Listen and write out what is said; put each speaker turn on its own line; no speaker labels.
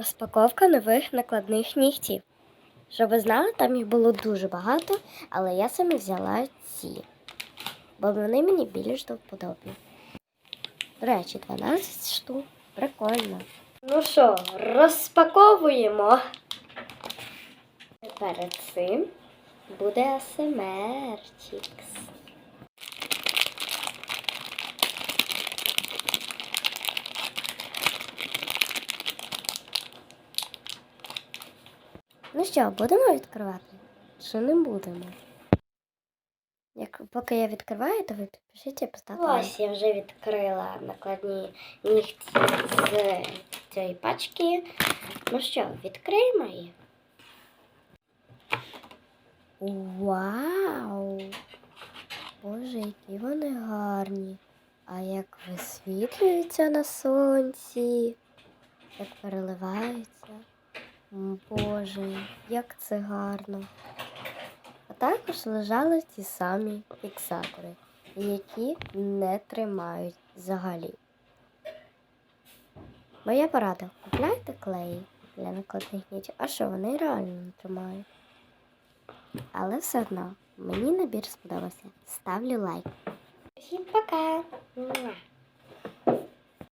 Розпаковка нових накладних нігтів. Щоб ви знали, там їх було дуже багато, але я саме взяла ці, бо вони мені більш до. До речі, 12 штук. Прикольно. Ну що, розпаковуємо. Перед цим буде АСМРчикс. Ну що, будемо відкривати? Чи не будемо? Як, поки я відкриваю, то ви підпишіть і поставте. Ось я вже відкрила накладні нігті з цієї пачки. Ну що, відкриємо їх? Вау! Боже, які вони гарні. А як висвітлюються на сонці, як переливаються. Боже, як це гарно. А також лежали ті самі фіксатори, які не тримають взагалі. Моя порада, купляйте клеї для накладних нітів, а що вони реально не тримають. Але все одно мені набір сподобався. Ставлю лайк. Всім пока!